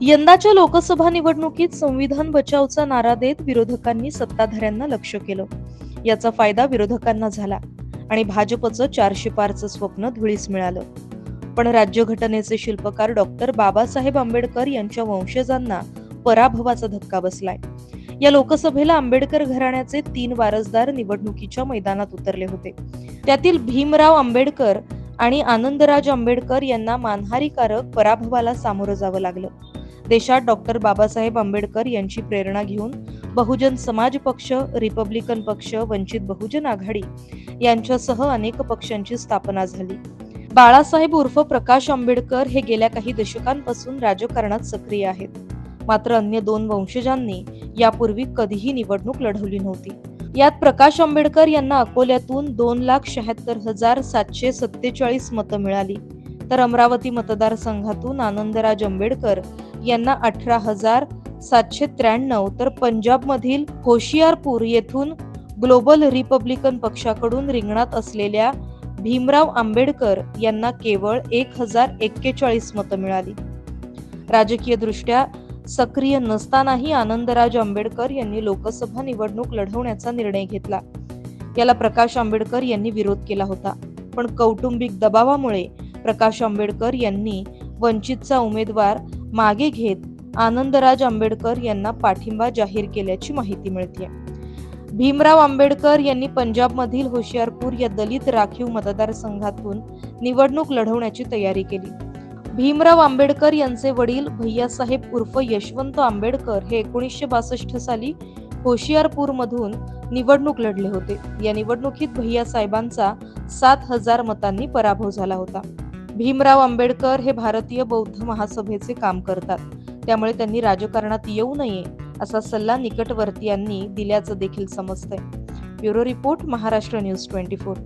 यंदाच्या लोकसभा निवडणुकीत संविधान बचावचा नारा देत विरोधकांनी सत्ताधाऱ्यांना लक्ष केलं. याचा फायदा विरोधकांना झाला आणि भाजपचं चारशे पारचं स्वप्न धुळीस मिळालं. पण राज्यघटनेचे शिल्पकार डॉक्टर बाबासाहेब आंबेडकर यांच्या वंशजांना पराभवाचा धक्का बसलाय. या लोकसभेला आंबेडकर घराण्याचे तीन वारसदार निवडणुकीच्या मैदानात उतरले होते. त्यातील भीमराव आंबेडकर आणि आनंदराज आंबेडकर यांना मानहारीकारक पराभवाला सामोरं जावं लागलं. देशात डॉक्टर बाबासाहेब आंबेडकर यांची प्रेरणा घेऊन बहुजन समाज पक्ष रिपब्लिकन पक्ष वंचित बहुजन आघाडी यांच्यासह अनेक पक्षांची स्थापना झाली. बाळासाहेब उर्फ प्रकाश आंबेडकर हे गेल्या काही दशकांपासून राजकारणात सक्रिय आहेत. मात्र अन्य दोन वंशजांनी यापूर्वी कधीही निवडणूक लढवली नव्हती. यात प्रकाश आंबेडकर यांना अकोल्यातून दोन लाख शहात्तर हजार सातशे सत्तेचाळीस मतं मिळाली. तर अमरावती मतदारसंघातून आनंदराज आंबेडकर यांना अठरा हजार सातशे त्र्याण्णव तर पंजाबमधील होशियारपूर येथून ग्लोबल रिपब्लिकन पक्षाकडून रिंगणात असलेल्या भीमराव आंबेडकर यांना केवळ एक हजार एक्केचाळीस मतं मिळाली. राजकीय दृष्ट्या सक्रिय नसतानाही आनंदराज आंबेडकर यांनी लोकसभा निवडणूक लढवण्याचा निर्णय घेतला. याला प्रकाश आंबेडकर यांनी विरोध केला होता. पण कौटुंबिक दबावामुळे प्रकाश आंबेडकर यांनी वंचितचा उमेदवार मागे घेत आनंदराज आंबेडकर यांना पाठिंबा जाहीर केल्याची माहिती मिळते भीमराव आंबेडकर यांनी पंजाबमधील होशियारपूर या दलित राखीव मतदारसंघातून निवडणूक लढवण्याची तयारी केली. भीमराव आंबेडकर यांचे वडील भैयासाहेब उर्फ यशवंत आंबेडकर हे एकोणीसशे बासष्ट साली होशियारपूर मधून निवडणूक लढले होते. या निवडणुकीत भैयासाहेबांचा सात हजार मतांनी पराभव झाला होता. भीमराव आंबेडकर हे भारतीय बौद्ध महासभेचे काम करतात. त्यामुळे त्यांनी राजकारणात येऊ नये असा सल्ला निकटवर्तीयांनी दिल्याचं देखील समजतंय. Bureau report Maharashtra news twenty four.